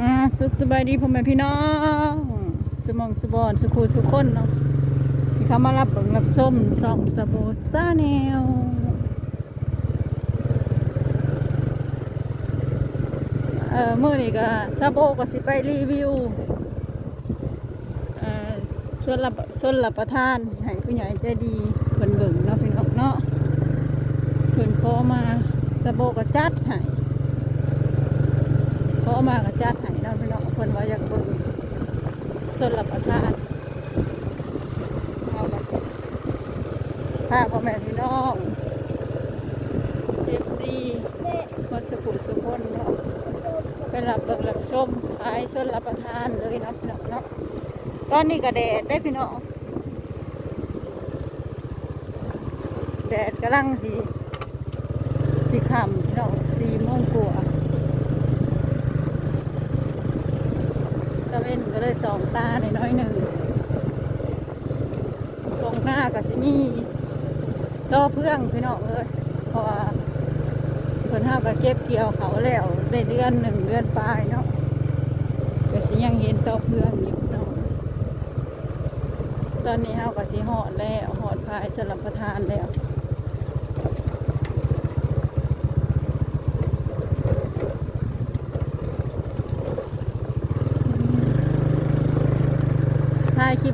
อ่าสุขสบายดีพ่อแม่พี่น้องสมองสบอนสุขูสุขคนเนาะที่เขามารับเบิ่งรับส้มสองสะโบซาแนวเอ่อมื่อนี้ก็ซาโบก็สิไปรีวิวเอ่อส่วนรับส่วนรับประทานให้ผู้ใหญ่ใจดีเพิ่นเบิ่งเนาะพี่น้องเนาะเพิ่นขอมาซาโบก็จัดให้ อมากับจัดให้เราะพี่น้องคนว่าอยากเบิ่งส่วนรับประทานเอามาสิพาพ่อแม่พี่น้องเอฟซีมาสุขุสุคนเนาะไปรับเบิ่งรับชมขายส่วนรับประทานเลยนะพี่น้องเนาะตอนนี้ก็แดดได้พี่น้องแดดกำลังสีสีขำพี่น้องสีมงกว่าตะเว้ นก็เลยสองตาในน้อยหนึ่งตรงหน้าก็สิมีต่อเพื่องพี่น้องเลยเพราะว่าเพิ่นห้าก็เก็บเกี่ยวเขาแล้วได้เดือนหนึ่งเดือนปลายเนาะก็สิยังเห็นต่อเพื่องอยู่เนาะตอนนี้เฮาก็สิหอดแล้วหอดพายสลับประทานแล้ว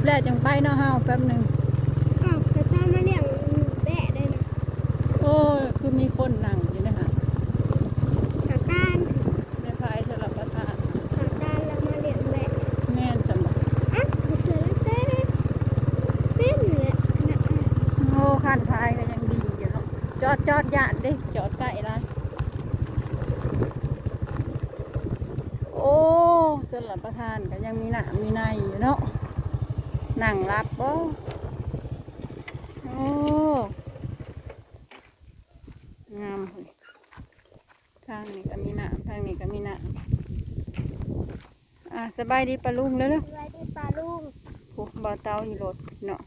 ถ่ายคลิปแรกจังไปเนาะเฮาแป๊บหนึ่งอ้าวแต่ตามมาเลี้ยงแบะได้นะโอ้ยคือมีคนนั่งอยู่นะคะหาการในพายสลับประทานหาการแล้วมาเลี้ยงแบะแม่นสำหรับอะเสือแล้วเต้เต้นเลยนะอะโอ้ขันพายก็ยังดีอยู่เนาะจอดจอดยานดิจอดใกล้ร้านโอ้สลับประทานก็ยังมีหนามมีในอยู่เนาะ นั่งรับบ่โอ้งามเลยทางนี้ก็มีหนามทางนี้ก็มีหนามอะสบายดีปะลุงแล้วเนาะสวัสดีปลาลุงโอ้บ่าวเตาอยู่รถเนาะ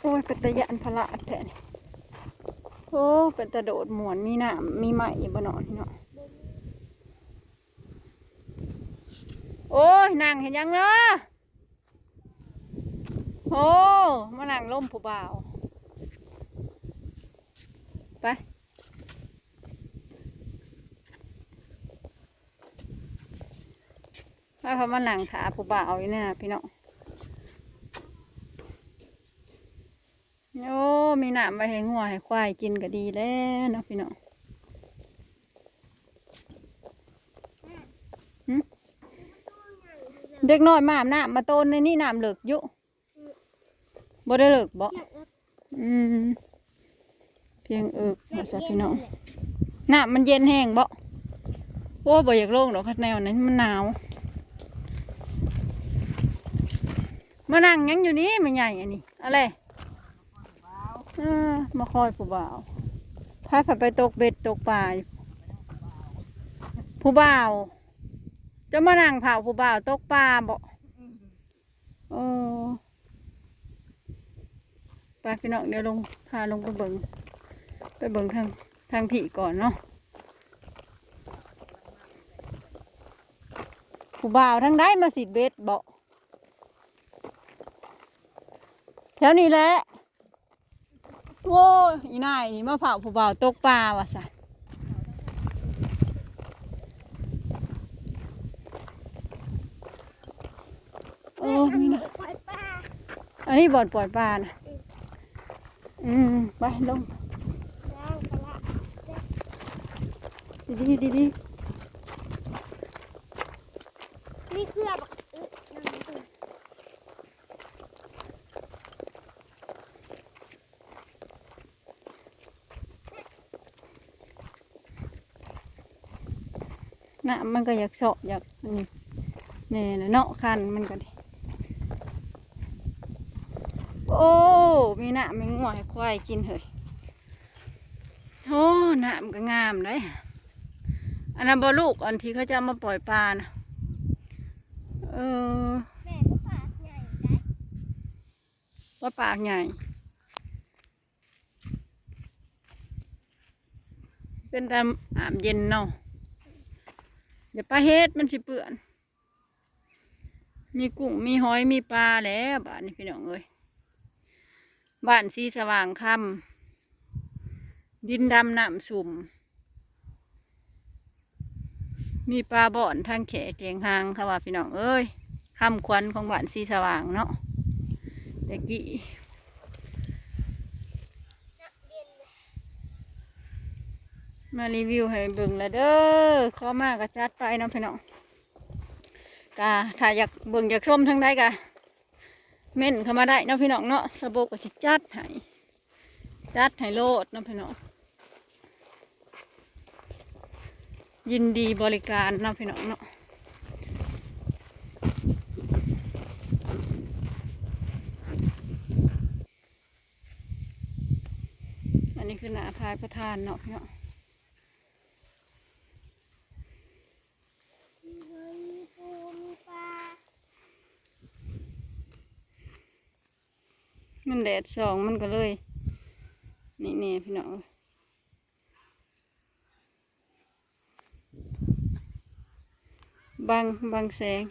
โอ้ยเป็นตะยานพละแท้นี่โอ้เป็นตะโดดหมวนมีหนามมีไหมอยู่บนนอนเนาะ โอ้ยนั่งเห็นยังเนาะโอ้มานั่งล่มผู้บ่าวไปว่าเขามาหนังขาผู้บ่าวอยู่เนี่ยนะพี่น้องโอ้มีหนามไปให้งัวให้ควายกินก็ดีแล้วเนาะพี่น้อง เด็กน้อยมาอาบน้ำมาโตนในนี่น้ำเหลือกอยู่บ่ได้เหลือกบ่เพียงเอิบอืมเพียงเอิกมาซะพี่น้องน้ำมันเย็นแห้งบ่โอ้บ่อยากโล่งดอกคัดแนวนั้นมันหนาวมานั่งยังอยู่นี่ไม่ใหญ่อันนี้อะไรเออมาคอยผู้บ่าวพาผัดไปตกเบ็ดตกปลายผู้บ่าว จะมานั่งเผาผู้บ่าวตกปลาบ่เออไปพี่น้องเดี๋ยวลงพาลงไปเบิงไปเบิงทางทางผีก่อนเนาะผู้บ่าวทั้งได้มาสิเบ็ดบ่แถวนี้แหละโว้ยอีนายนี่มาเผาผู้บ่าวตกปลาว่ะสะ โอ้มีนะปล่อยปลาอันนี้บ่อนปล่อยปลานะอืมไปลงย่างปลาดีดีดีดีนี่เครือบักอึดนั่นอึดน้ำมันก็อยากเสาะอยากอันนี้นี่นะเนาะคันมันก็ดิ โอ้ มีหน้ำมีงัวให้ควายกินเฮ้ยโอ้หน้ำก็งามเลยอันนั้นบ่ลูกอันที่เขาจะมาปล่อยปลานะเออแม่ปากใหญ่ได้ว่าปากใหญ่ เป็นตามอาบเย็นเนาะอย่าปลาเฮ็ดมันสิเปื่อน มีกุ้งมีหอยมีปลาแล้วบ้านนี้พี่น้องเอ้ย บ้านสีสว่างค่ำดินดำน้ำสุ่ม มีปลาบ่อนทางแขเกียงหางค่ะว่าพี่น้องเอ้ยคำควันของบ้านสีสว่างเนาะแต่กี้มารีวิวให้เบิ่งแล้วเด้อข้ามากกระจัดไปเนาะพี่น้องกาถ้าอยากเบิ่งอยากชมทางใดกะ เม่นเข้ามาได้เนาะพี่น้องเนาะสะโบกก็สิจัดให้จัดให้โลดเนาะพี่น้องยินดีบริการเนาะพี่น้องเนาะอันนี้คือหน้าพายประธานเนาะพี่น้อง มีเงินมีปูมีปลา มันแดดสองมันก็เลย นี่นี่พี่น้องบังบังแสง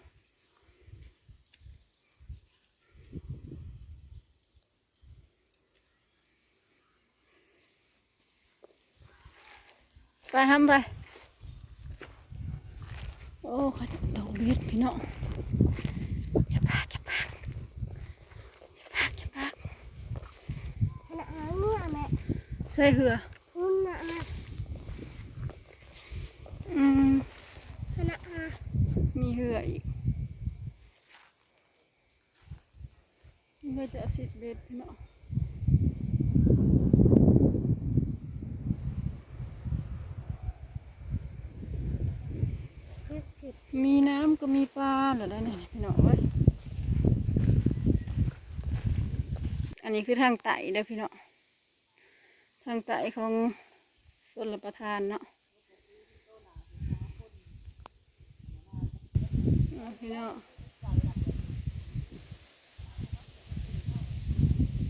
ไปทำไป โอ้เขาจะตกเบ็ดพี่น้องอย่าพากอย่าพากอย่าพากอย่าพาก ขนาดหางเมื่อแม่ ใส่เหือคุณน่ะอืมนาดหามีเหืออีกนี่ก็จะสิบเบ็ดพี่น้องเจ็ดสิบมีน้ำก็มีปลาเหรอได้เนี่ยพี่น้องเอ้ย อันนี้คือทางไต่เด้อพี่น้อง ทางไต่ของส่วนรับประทานเนาะพี่น้อง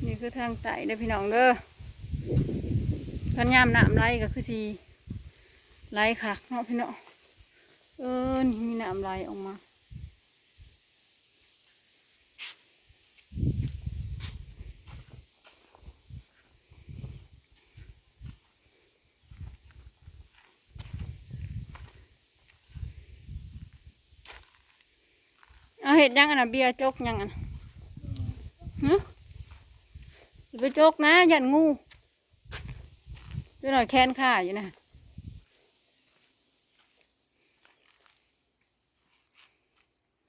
นี่คือทางไต่เด้อพี่น้องเด้อพันยามน้ำไหลก็คือสีไหลคักเนาะพี่น้องเออนี่มีน้ำไหลออกมา เอาเห็ดยังอันน่ะเบียร์จกยังอันน่ะฮะอย่าไปจกนะยันงูดูหน่อยแค้นข่าอยู่นะ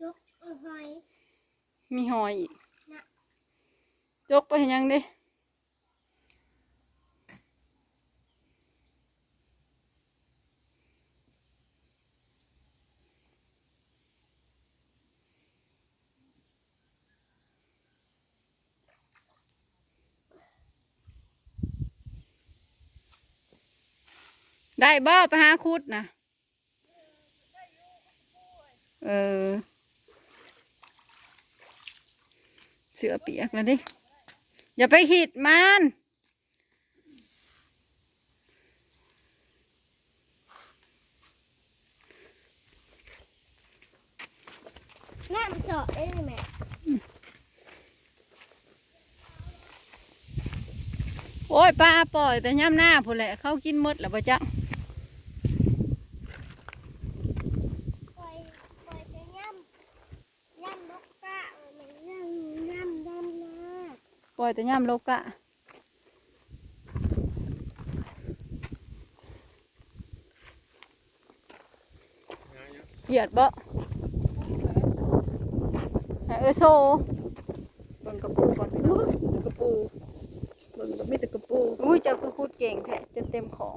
ยกเอาหอย มีหอยอีกน่ะจกไปเห็นยังเด้ ได้บ่ไปหาคุดนะเออ เสือเปียกแล้วดิ อย่าไปหิดมันน้ำสอดได้ไหมแม่โอ้ยปลาปล่อยแต่ย่ำหน้าพูนแหละ เขากินหมดแล้วปะจ๊ะ ปล่อยปล่อยจะย่ำย่ำนกกะเออแม่ย่ำย่ำย่ำนะ ป ล่อยแต่ย่ำโลกะเกียดบ่ให้เออโซเบิ่งกระปูก่อนพี่น้องเบิ่งกระปูเบิ่งก็มีแต่กระปูอุ้ยเจ้าคือพูดเก่งแท้จนเต็มของ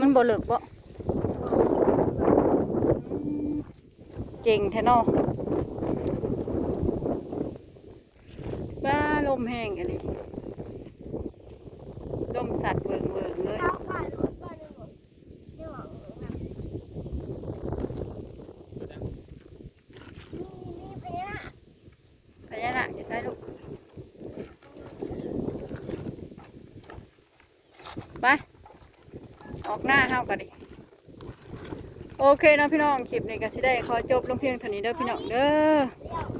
มันบ่เลิกบ่อืมเก่งแท้เนาะ บ้าลมแห้งกันดิลมสัตว์เวิงเวิงเลยเอาก่อนรถก่อนเลยหมดเดี๋ยวเอาแบบมีมีพญานาคพญานาคจะใช้ลูก ไป ออกหน้าเฮาก็ดิ โอเคเนาะพี่น้อง คลิปนี้ก็สิได้ขอจบลงเพียงเท่านี้เด้อพี่น้องเด้อ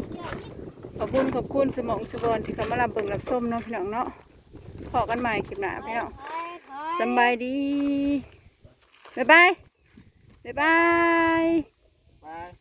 ขอบคุณขอบคุณสมองสบอนที่เขามารับเบิ่งรับชมเนาะพี่น้องเนาะพอกันใหม่คลิปหน้าพี่น้องถอยถอยสำบายดีบ๊ายบายบ๊ายบาย